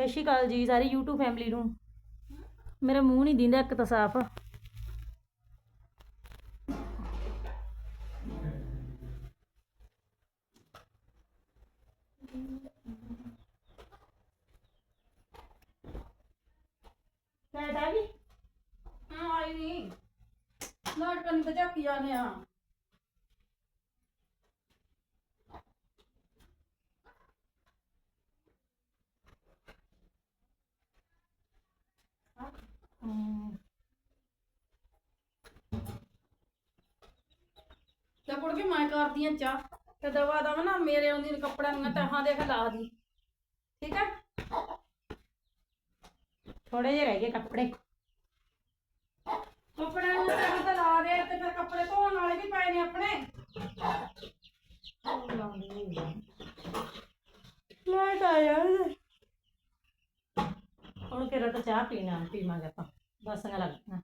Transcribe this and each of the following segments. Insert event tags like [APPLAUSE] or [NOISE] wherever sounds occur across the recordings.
ਸਤਿ ਸ਼੍ਰੀ ਅਕਾਲ ਜੀ, ਸਾਰੀ YouTube family ਨੂੰ। ਮੇਰਾ ਮੂੰਹ ਨਹੀਂ ਦਿੰਦਾ, ਇੱਕ ਤਾਂ ਸਾਫ਼। ਲਾਈਟ ਆ ਗਈ ਹਾਂ, ਆਈ ਨਹੀਂ ਲਾਟ ਕੰਨ ਤੇ ਝਾਕੀ ਜਾਂਦੇ ਆ। ਤੇ ਕੁੜ ਕੇ ਮੈਂ ਕਰਦੀ ਆ ਚਾਹ ਤੇ ਦਵਾ ਦਵਾ ਨਾ ਮੇਰੇ ਆਉਂਦੀ ਨੂੰ ਕੱਪੜਿਆਂ ਦੀਆਂ ਤਹਾਂ ਦੇਖ ਲਾ ਦੀ। ਠੀਕ ਆ? ਥੋੜੇ ਜਿਹੇ ਰਹਿ ਗਏ ਕੱਪੜੇ। ਕੱਪੜਿਆਂ ਨੂੰ ਤਹਾਂ ਤੇ ਲਾ ਦੇ ਤੇ ਫਿਰ ਕੱਪੜੇ ਧੋਣ ਵਾਲੇ ਵੀ ਪਏ ਨੇ ਆਪਣੇ। ਲਾਈਟ ਆ ਯਾਰ ਹੁਣ ਕਿਹੜਾ ਤਾਂ ਚਾਹ ਪੀਣਾ ਪੀਵਾਂਗੇ ਆਪਾਂ। ਬਸਾਂ ਲੱਗਣਾ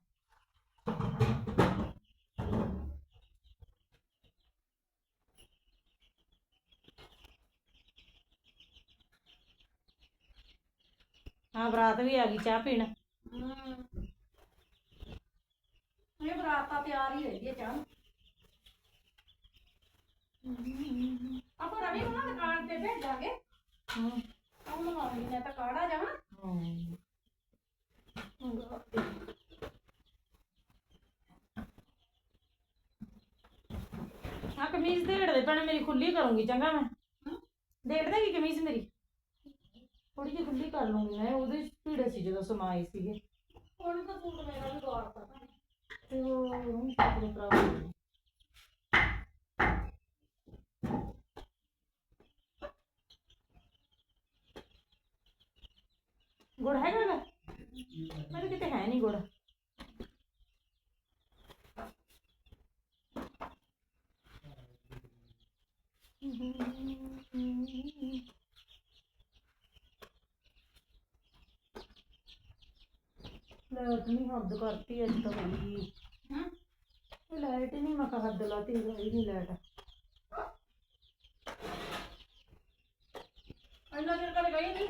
ਹਾਂ। ਬਰਾਤ ਵੀ ਆ ਗਈ, ਚਾਹ ਪੀਣ। ਇਹ ਬਰਾਤ ਤਾਂ ਤਿਆਰ ਹੀ ਰਹਿੰਦੀ ਹੈ ਚਾਹ। ਆਪਾਂ ਰਵੀ ਨੂੰ ਨਾ ਦੁਕਾਨ ਤੇ ਭੇਜਾਂਗੇ ਹਮ, ਉਹ ਮੰਗਾਉਣੀ ਨੇ ਤਾਂ ਕਾੜਾ ਜਾਵਾਂ ਹਮ। ਆ ਕਮੀਜ਼ ਦੇੜ ਦੇ ਭੈਣੇ ਮੇਰੀ ਖੁੱਲੀ ਕਰੂੰਗੀ ਚੰਗਾ ਮੈਂ। ਦੇੜ ਦੇਗੀ ਕਮੀਜ਼ ਮੇਰੀ? ਥੋੜੀ ਜਿਹੀ ਖੁੱਲੀ ਕਰ ਲੂੰਗੀ ਮੈਂ ਉਹਦੇ ਭੀੜੇ ਸੀ ਜਦੋਂ ਸਮਾਏ ਸੀਗੇ। ਹੁਣ ਤਾਂ ਸੂਟ ਮੇਰਾ ਵੀ ਗੌਰ ਪਤਾ ਤੇ ਉਹ ਹੁਣ ਕਿਹੜੇ ਪ੍ਰੋਬਲਮ ਗੁੜ ਹੈਗਾ ਗਾ ਮੇਰੇ ਕਿਤੇ ਹੈ ਨਹੀਂ ਗੁੜ। ਲਾਈਟ ਨਹੀਂ ਹੱਦ ਕਰਤੀ ਅੱਜ ਤਾਂ ਬੜੀ ਹਮ ਲਾਈਟ ਨਹੀਂ ਮੈਂ ਕਹਾ ਹੱਦ ਲਾਤੀ ਗਈ ਨਹੀਂ ਲਾਈਟ। ਇੰਨਾ ਚਿਰ ਕਦੇ ਗਈ ਨਹੀਂ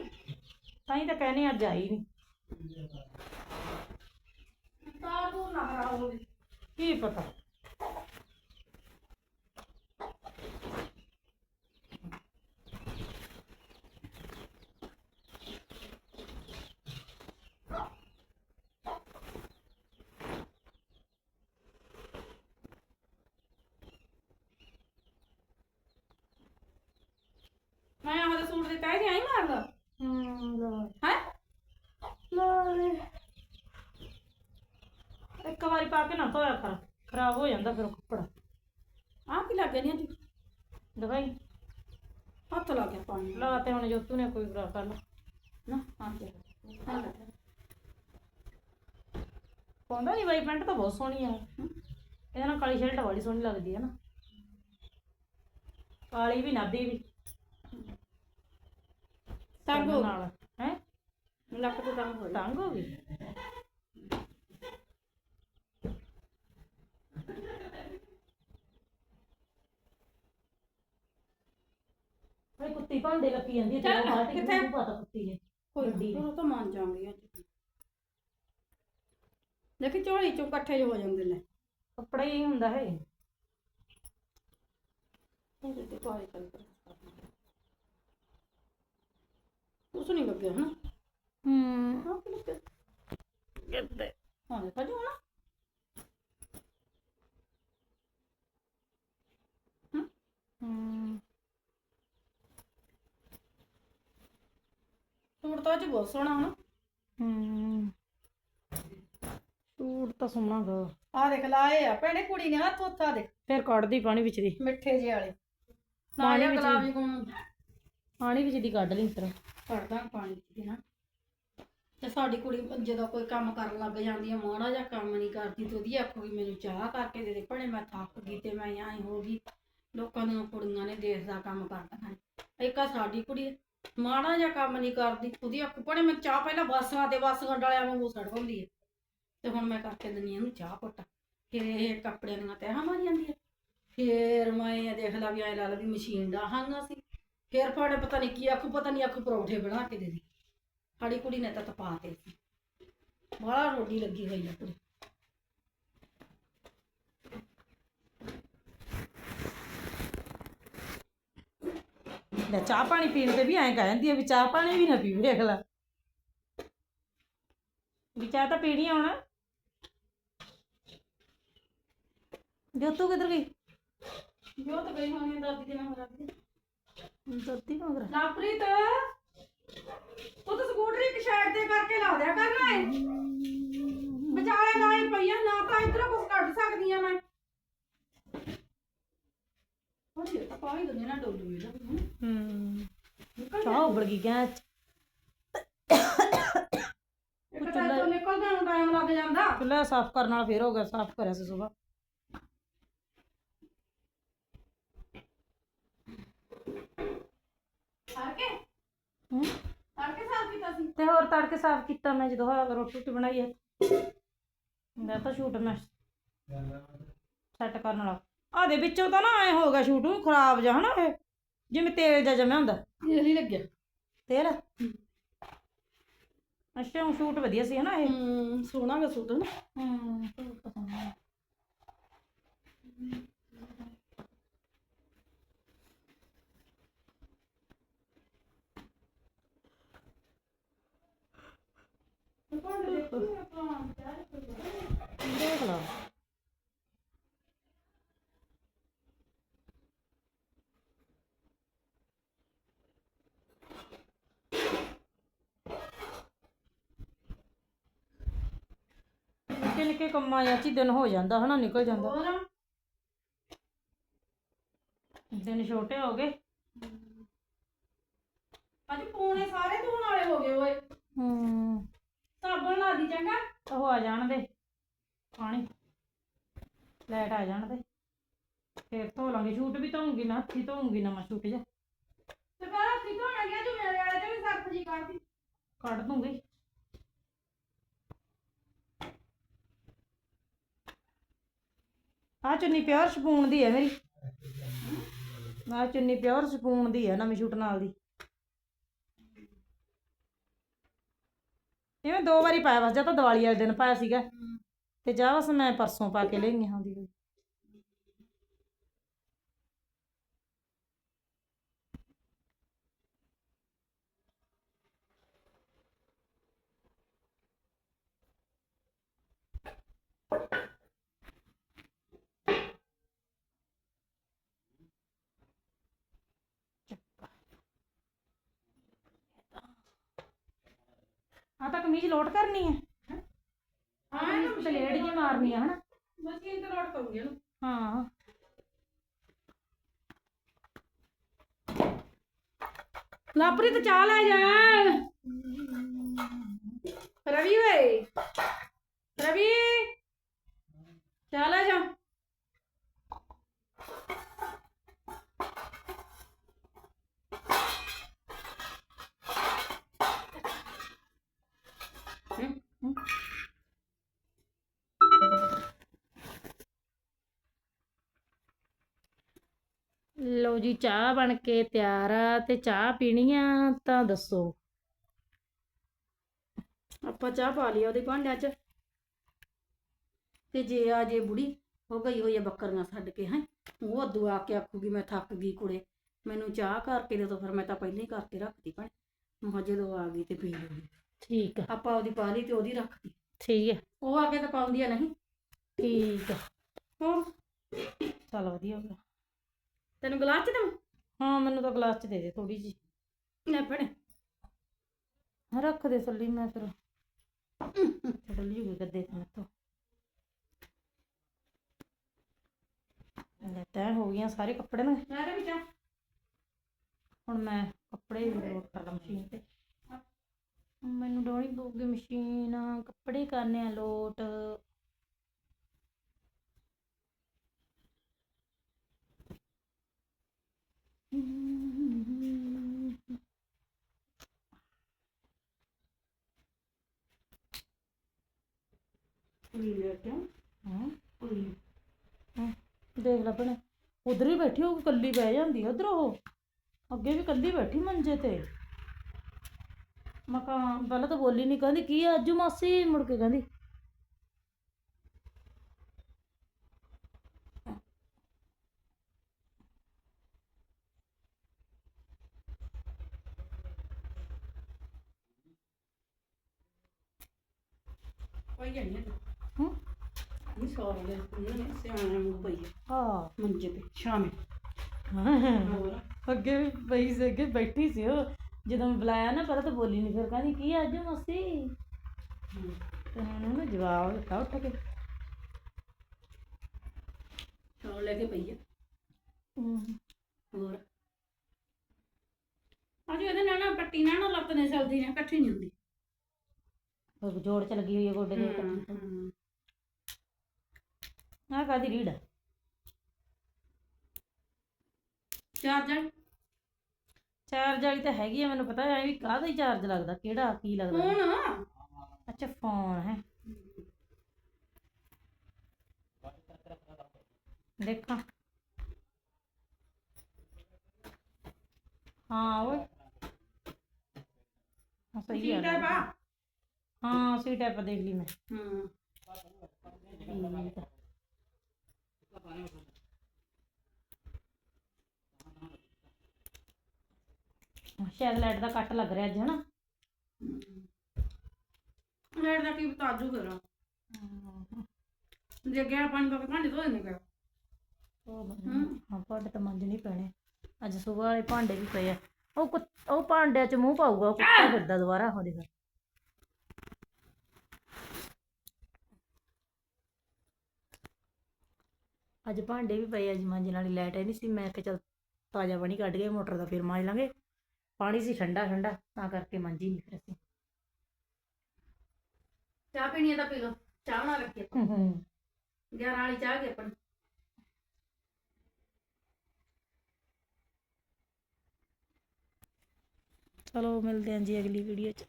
ਤਾਂ ਹੀ ਤਾਂ ਕਹਿੰਦੇ ਅੱਜ ਆਈ ਨਹੀਂ ਤਾਰ ਤੂੰ ਨਾ ਖਰਾਬ ਹੋ ਗਈ। ਕੀ ਪਤਾ? ਮੈਂ ਆਹ ਦਾ ਸੂਟ ਦਿੱਤਾ ਹੈ ਆਈ ਮਾਰ ਲਾ ਹੂੰ? ਹੈ। ਇੱਕ ਵਾਰੀ ਪਾ ਕੇ ਨਾ ਧੋਇਆ ਕਰ ਖਰਾਬ ਹੋ ਜਾਂਦਾ ਫਿਰ ਕੱਪੜਾ। ਆਹ ਕੀ ਲੱਗ ਨਹੀਂ ਅੱਜ ਦਵਾਈ ਹੱਥ ਲੱਗ ਗਿਆ ਪਾਣੀ। ਲਾ ਤੇ ਹੁਣ ਜੋਤੂ ਨੇ ਕੋਈ ਬਰਾ ਕਰ ਲਾ ਨਾ ਹਾਂ। ਗਿਆ। ਪਾਉਂਦਾ ਨਹੀਂ ਬਾਈ ਪੈਂਟ ਤਾਂ ਬਹੁਤ ਸੋਹਣੀ ਆ। ਇਹਦੇ ਨਾਲ ਕਾਲੀ ਸ਼ਰਟ ਬੜੀ ਸੋਹਣੀ ਲੱਗਦੀ ਹੈ ਨਾ। ਕਾਲੀ ਵੀ ਨਾਭੀ ਵੀ। ਤੰਗ ਹੋ ਨਾਲ ਹੈ? ਲੱਕ ਤੋਂ ਤੰਗ ਹੋ ਤੰਗ ਹੋ ਗਈ? ਓਏ ਕੁੱਤੀ ਭਾਂਡੇ ਲੱਗੀ ਜਾਂਦੀ ਤੇ ਚੱਲ, ਹਾਟ ਕਿੱਥੇ? ਕਿੱਥੇ ਪਤਾ ਕੁੱਤੀ ਨੇ? ਕੋਈ ਵੱਡੀ ਉਹ ਤਾਂ ਮੰਨ ਜਾਵਾਂਗੇ ਅੱਜ। ਦੇਖੀ ਝੋਲੀ ਚੋਂ ਇਕੱਠੇ ਹੋ ਜਾਂਦੇ ਨੇ। ਕੱਪੜਾ ਹੀ ਹੁੰਦਾ ਹੈ। ਉਹਦੇ ਤੇ ਪਾਏ ਕਰ ਉਸ ਨਹੀਂ ਲੱਗਿਆ ਹਨਾ। ਹੂੰ। ਹਾਂ ਕਿ ਲੱਗਿਆ? ਕਿੱਤੇ ਹਾਂ ਦੇਖਾ ਜੋ ਨਾ ਹੂੰ। ਸੂਟ ਤਾਂ ਅੱਜ ਬਹੁਤ ਸੋਹਣਾ ਹਨਾ। ਹੂੰ। ਸੂਟ ਤਾਂ ਸੋਹਣਾ ਗਾ। ਆ ਦੇਖ ਲਾਏ ਆ। ਭੈਣੇ ਕੁੜੀ ਨੇ ਹੱਥ ਉੱਥਾ ਦੇ। ਫਿਰ ਕੱਢਦੀ ਪਾਣੀ ਵਿੱਚ ਦੀ। ਮਿੱਠੇ ਜਿਹੇ ਵਾਲੇ। ਪਾਣੀ ਨਾਲੇ ਵਿੱਚ ਗੁਲਾਬੀ ਪਾਣੀ ਵਿੱਚ ਦੀ ਕੱਢ ਲਈ ਫਿਰ ਕੱਢਦਾ ਪਾਣੀ ਚ ਨਾ ਤੇ ਸਾਡੀ ਕੁੜੀ ਜਦੋਂ ਕੋਈ ਕੰਮ ਕਰਨ ਲੱਗ ਜਾਂਦੀ ਹੈ ਮਾੜਾ ਜਿਹਾ ਕੰਮ ਨਹੀਂ ਕਰਦੀ ਤੇ ਉਹਦੀ ਆਖੋ ਵੀ ਮੈਨੂੰ ਚਾਹ ਕਰਕੇ ਦੇ ਦੇ, ਭਣੇ ਮੈਂ ਥੱਕ ਗਈ ਤੇ ਮੈਂ ਐਂ ਹੋ ਗਈ। ਲੋਕਾਂ ਦੀਆਂ ਕੁੜੀਆਂ ਨੇ ਦੇਸ਼ ਦਾ ਕੰਮ ਕਰਦੀਆਂ ਨੇ ਇੱਕ ਆ ਸਾਡੀ ਕੁੜੀ, ਮਾੜਾ ਜਿਹਾ ਕੰਮ ਨਹੀਂ ਕਰਦੀ, ਉਹਦੀ ਆਖੋ, ਭਣੇ ਮੈਂ ਚਾਹ ਪਹਿਲਾਂ ਬਾਸੀਆਂ ਤੇ ਬਾਸੀਆਂ ਡਾਲਿਆਂ ਵਾਂਗੂ ਸੜ ਹੁੰਦੀ ਹੈ ਤੇ ਹੁਣ ਮੈਂ ਕਰਕੇ ਦਿੰਦੀ ਹਾਂ ਇਹਨੂੰ ਚਾਹ ਪੁੱਟ ਫਿਰ ਇਹ ਕੱਪੜਿਆਂ ਦੀਆਂ ਤਹਿਾਂ ਮਾਰ ਜਾਂਦੀ ਹੈ ਫਿਰ ਮੈਂ ਇਹ ਦੇਖ ਲਾ ਵੀ ਐ ਲਾ ਲਾ ਵੀ ਮਸ਼ੀਨ ਡਾਹਾਂਗਾ ਸੀ। ਫਿਰ ਫਾੜੇ ਪਤਾ ਨਹੀਂ ਕੀ ਆਖੂ, ਪਤਾ ਨਹੀਂ ਆਖੂ ਪਰੌਂਠੇ ਬਣਾ ਕੇ ਦੇ ਦੇ। ਸਾਡੀ ਕੁੜੀ ਨੇ ਤਾਂ ਤਪਾਤੇ ਸੀ। ਬੜਾ ਰੋਟੀ ਲੱਗੀ ਹੋਈ ਆ ਕੁੜੀ। ਲੈ ਚਾਹ ਪਾਣੀ ਪੀਣ ਤੇ ਵੀ ਐਂ ਕਹਿ ਜਾਂਦੀ ਆ ਵੀ ਚਾਹ ਪਾਣੀ ਵੀ ਨਾ ਪੀਵੇ ਅਗਲਾ ਵੀ ਚਾਹ ਤਾਂ ਪੀਣੀ ਆਉਣਾ ਹੁਣ। ਜੋਤੂ ਕਿੱਧਰ ਗਈ? ਜੋ ਗਈ ਹੋਣੀ ਦਾਦੀ ਦੇ ਨਾਲ। ਦਾਦੀ ਦੋਤੀ ਮਗਰ। ਲਾਪ੍ਰੀਤ ਉਹ ਤਾਂ ਸਕੂਟਰ ਇੱਕ ਸਾਈਡ ਤੇ ਕਰਕੇ ਲਾ ਦਿਆ ਕਰਨਾ ਹੈ ਵਿਚਾਲੇ ਲਾਏ ਪਈਆਂ ਨਾ ਤਾਂ ਇਧਰੋਂ ਕੁਝ ਕੱਢ ਸਕਦੀ ਆ ਮੈਂ ਜੇ ਤਾਂ ਪਾਈ ਦੁਨੀਆ ਨਾ ਡੋਲੂ ਇਹਦਾ ਹੂੰ। ਚਾਹ ਉਬਲ ਗਈ ਗੈਸ ਇੱਕ ਤਾਂ ਇੱਥੋਂ ਨਿਕਲਦੇ ਨੂੰ ਟਾਈਮ ਲੱਗ ਜਾਂਦਾ। ਚੁੱਲ੍ਹਾ ਸਾਫ਼ ਕਰਨ ਨਾਲ ਫੇਰ ਹੋ ਗਿਆ ਸਾਫ਼ ਕਰਿਆ ਸੀ ਸਵੇਰ ਹੂੰ। ਕਰਕੇ ਸਾਫ਼ ਕੀਤਾ ਸੀ। ਤੇ ਹੋਰ ਤੜਕੇ ਸਾਫ਼ ਕੀਤਾ ਮੈਂ ਜਦੋਂ ਹਾਂ ਰੋਟੀ ਰੋਟੀ ਬਣਾਈ ਹੈ। ਮੈਂ ਤਾਂ ਸ਼ੂਟ ਮੈਂ ਸੈੱਟ ਕਰਨ ਵਾਲਾ। ਆ ਦੇ ਵਿੱਚੋਂ ਤਾਂ ਨਾ ਐ ਹੋ ਗਿਆ ਸ਼ੂਟ ਖਰਾਬ ਜਾ ਹਨਾ ਇਹ। ਜਿਵੇਂ ਤੇਲ ਜਿਹਾ ਜਮਿਆ ਹੁੰਦਾ। ਇਹ ਨਹੀਂ ਲੱਗਿਆ। ਤੇਲ? ਅੱਛਾ ਉਹ ਸ਼ੂਟ ਵਧੀਆ ਸੀ ਹਨਾ ਇਹ। ਹੂੰ ਸੋਹਣਾ ਗਾ ਸੂਟ। ਨਾ ਹੂੰ ਪਸੰਦ ਆ। ਦੇਖ ਲਾ ਨਿੱਕੇ ਨਿੱਕੇ ਕੰਮਾਂ ਚ ਹੀ ਦਿਨ ਹੋ ਜਾਂਦਾ ਹਨਾ ਨਿਕਲ ਜਾਂਦਾ। ਹੋਰ? ਦਿਨ ਛੋਟੇ ਹੋ ਗਏ। ਅੱਜ ਪੂਣੇ ਸਾਰੇ ਧੋਣ ਵਾਲੇ ਹੋ ਗਏ ਓਏ। ਹੂੰ। ਸਾਬਣ ਲਾ ਦੀ ਚੰਗਾ? ਉਹ ਆ ਜਾਣ ਦੇ। ਪਾਣੀ। ਲਾਈਟ ਆ ਜਾਣ ਦੇ। ਫੇਰ ਧੋ ਲਾਂਗੇ। ਸ਼ੂਟ ਵੀ ਧੋਉਂਗੀ ਨਾ ਹੱਥੀ ਧੋਉਂਗੀ ਨਵਾਂ ਸ਼ੂਟ ਜਾ ਤੇ ਬਾਹਰ ਹੱਥੀ ਧੋਣਾ ਗਿਆ ਜੋ ਮੇਰੇ ਵਾਲੇ ਚ ਵੀ ਸਰਫ ਜੀ ਕਰਦੀ। ਕੱਢ ਦੂੰਗੀ। ਆ ਚੁੰਨੀ ਪਿਓਰ ਸਪੂਨ ਦੀ ਹੈ ਮੇਰੀ। ਆ ਚੁੰਨੀ ਪਿਓਰ ਸਪੂਨ ਦੀ ਹੈ ਨਵੀਂ ਸ਼ੂਟ ਨਾਲ ਦੀ। ਇਹ ਮੈਂ ਦੋ ਵਾਰੀ ਪਾਇਆ ਬਸ ਜਾਂ ਤਾਂ ਦੀਵਾਲੀ ਵਾਲੇ ਦਿਨ ਪਾਇਆ ਸੀਗਾ। ਤੇ ਜਾ ਬਸ ਮੈਂ ਪਰਸੋਂ ਪਾ ਕੇ ਲਈ ਹਾਂ ਦੀ ਆ ਤਾਂ ਕਮੀਜ਼ ਲੋਟ ਕਰਨੀ ਹੈ ਹਾਂ ਇਹ ਤਾਂ ਬਲੇਡ ਜੀ ਮਾਰਨੀ ਆ ਹਨਾ ਮਸ਼ੀਨ ਤੇ ਲੋਡ ਕਰੂੰਗੀ ਇਹਨੂੰ ਹਾਂ ਲਾਪਰੀ ਤੇ ਚਾਹ ਲੈ ਜਾ ਰਵੀ ਓਏ ਰਵੀ ਲਓ ਜੀ ਚਾਹ ਬਣ ਕੇ ਤਿਆਰ ਆ ਤੇ ਚਾਹ ਪੀਣੀ ਆ ਤਾਂ ਦੱਸੋ। ਆਪਾਂ ਚਾਹ ਪਾ ਲਈ ਉਹਦੇ ਭਾਂਡਿਆਂ 'ਚ। ਤੇ ਜੇ ਆ ਜੇ ਬੁੜੀ ਹੋ ਗਈ ਹੋਈ ਆ ਬੱਕਰੀਆਂ ਛੱਡ ਕੇ ਹੈ। ਉਹ ਅੱਦੂ ਆ ਕੇ ਆਖੂਗੀ ਮੈਂ ਥੱਕ ਗਈ ਕੁੜੇ ਮੈਨੂੰ ਚਾਹ ਕਰਕੇ ਦੇ ਦੋ ਫਿਰ ਮੈਂ ਤਾਂ ਪਹਿਲਾਂ ਹੀ ਕਰਕੇ ਰੱਖਤੀ ਭੈਣ। ਮੈਂ ਜਦੋਂ ਆ ਗਈ ਤੇ ਪੀ ਲੂਗੀ ਠੀਕ ਆ। ਆਪਾਂ ਉਹਦੀ ਪਾ ਲਈ ਤੇ ਉਹਦੀ ਰੱਖਤੀ। ਠੀਕ ਹੈ ਉਹ ਆ ਕੇ ਤਾਂ ਪਾਉਂਦੀ ਆ ਨਹੀਂ? ਠੀਕ ਆ। ਹੋਰ? ਚੱਲ ਵਧੀਆ ਹੋ ਗਿਆ। ਤੈਨੂੰ ਗਲਾਸ 'ਚ ਦਮ ਹਾਂ ਮੈਨੂੰ ਤਾਂ ਗਲਾਸ ਚ ਦੇ ਦੇ ਥੋੜੀ ਜੀ ਲੈ ਭੈਣੇ। ਰੱਖ ਦੇ ਥੱਲੀ ਮੈਂ ਫਿਰ। [LAUGHS] ਛੱਡ ਲਈ ਗੱਦੇ ਤੇ ਮੈਥੋਂ ਲੈ ਤੈਅ ਹੋ ਗਈਆਂ ਸਾਰੇ ਕੱਪੜੇ ਨਾ। ਲੈ ਵੀ ਚਾਹ ਹੁਣ ਮੈਂ ਕੱਪੜੇ ਲੋਡ ਕਰ ਲਾਂ ਮਸ਼ੀਨ ਤੇ। ਮੈਨੂੰ ਡੋਣੀ ਪਊਗੀ ਮਸ਼ੀਨ। ਕੱਪੜੇ ਕਰਨੇ ਆ ਲੋਟ ਕੁੜੀ ਲੈ ਕੇ ਹਾਂ ਕੁੜੀ ਦੇਖ ਲੈ ਭੈਣੇ ਉਧਰ ਹੀ ਬੈਠੀ, ਉਹ ਕੱਲੀ ਬਹਿ ਜਾਂਦੀ ਉਧਰ ਉਹ। ਅੱਗੇ ਵੀ ਕੱਲੀ ਬੈਠੀ ਮੰਜੇ ਤੇ। ਮੈਂ ਕਹਾਂ, ਪਹਿਲਾਂ ਤਾਂ ਬੋਲੀ ਨਹੀਂ ਕਹਿੰਦੀ, ਕੀ ਆ, ਅੱਜੂ ਮਾਸੀ? ਮੁੜ ਕੇ ਕਹਿੰਦੀ ਕੋਈ ਨਹੀਂ ਹੂੰ ਨਹੀਂ ਸੌ ਲੈ ਨਹੀਂ ਸਿਆਣਾ ਨੂੰ ਪਈ ਹੈ। ਹਾਂ ਮੰਜੇ ਤੇ ਸ਼ਾਮੇ। ਹਾਂ ਹੋਰ ਅੱਗੇ ਵੀ ਪਈ ਸੀ ਅੱਗੇ ਬੈਠੀ ਸੀ ਉਹ। ਜਦੋਂ ਮੈਂ ਬੁਲਾਇਆ ਨਾ ਪਹਿਲਾਂ ਤਾਂ ਬੋਲੀ ਨਹੀਂ ਫਿਰ ਕਹਿੰਦੀ ਕੀ ਆ ਅੱਜੂ ਮਾਸੀ? ਹਮ। ਤੇ ਉਹਨੂੰ ਨਾ ਜਵਾਬ ਦਿੱਤਾ ਉੱਠ ਕੇ। ਸ਼ੌਲ ਲੈ ਕੇ ਪਈ ਹੈ। ਹੋਰ? ਅੱਜ ਇਹਦੇ ਨਾਲ ਨਾ ਪੱਟੀ ਨਾਲ ਨਾ ਲੱਤ ਨੇ ਚਲਦੀ ਨੇ ਇਕੱਠੀ ਨਹੀਂ ਹੁੰਦੀ। ਉਹ ਜੋੜ ਚ ਲੱਗੀ ਹੋਈ ਹੈ ਗੋਡੇ ਦੇ। ਆ ਕਾਦੀ ਰੀੜ ਆ? ਚਾਰਜਰ ਚਾਰਜ ਵਾਲੀ ਤਾਂ ਹੈਗੀ ਆ ਮੈਨੂੰ ਪਤਾ ਐ ਵੀ ਕਾਹਦਾ ਹੀ ਚਾਰਜ ਲੱਗਦਾ ਕਿਹੜਾ ਕੀ ਲੱਗਦਾ ਫੋਨ ਅੱਛਾ ਫੋਨ ਹੈ। ਦੇਖਾਂ। ਹਾਂ ਓਏ। ਹਾਂ ਸਹੀ ਆ ਟੈਪ ਆ? ਹਾਂ ਸੀ ਟੈਪ ਦੇਖ ਲਈ ਮੈਂ। ਹੂੰ। ਠੀਕ ਆ। ਸ਼ਾਇਦ ਲਾਈਟ ਦਾ ਕੱਟ ਲੱਗ ਰਿਹਾ ਅੱਜ ਹਨਾ? ਲੈਟ ਦਾ ਕੀ ਬਤਾਜੂ ਕਰਾਂ ਜੇ ਗਿਆ ਪਾਣੀ ਕੇ ਭਾਂਡੇ ਧੋ ਦੇਣੇ ਕਰ। ਹਾਂ। ਭਾਂਡੇ ਤਾਂ ਮਾਂਜਣੇ ਪੈਣੇ। ਅੱਜ ਸਵੇਰ ਵਾਲੇ ਭਾਂਡੇ ਵੀ ਪਏ ਆ। ਉਹ ਕੁੱਤ- ਉਹ ਭਾਂਡਿਆਂ 'ਚ ਮੂੰਹ ਪਾਊਗਾ ਉਹ ਕੁੱਤਾ ਫਿਰਦਾ ਦੁਬਾਰਾ ਉਹ ਦੇਖ। ਅੱਜ ਭਾਂਡੇ ਵੀ ਪਏ ਆ ਜੀ ਮਾਂਜਣ ਵਾਲੀ ਲਾਈਟ ਹੈ ਨਹੀਂ ਸੀ ਮੈਂ ਕਿਹਾ ਚਲ ਤਾਜ਼ਾ ਪਾਣੀ ਕੱਢ ਕੇ ਮੋਟਰ ਦਾ ਫਿਰ ਮਾਂਜ ਲਾਂਗੇ। ਪਾਣੀ ਸੀ ਠੰਡਾ ਠੰਡਾ ਤਾਂ ਕਰਕੇ ਮਾਂਜੀ ਨਹੀਂ ਫਿਰ ਅਸੀਂ। ਚਾਹ ਪੀਣੀ ਹੈ ਤਾਂ ਪੀ ਲਓ ਚਾਹ ਬਣਾ ਰੱਖੀ ਆਪਾਂ। 11 ਵਾਲੀ ਚਾਹ ਗਈ ਆਪਣੀ। ਚਲੋ ਮਿਲਦੇ ਹਾਂ ਜੀ ਅਗਲੀ ਵੀਡੀਓ 'ਚ।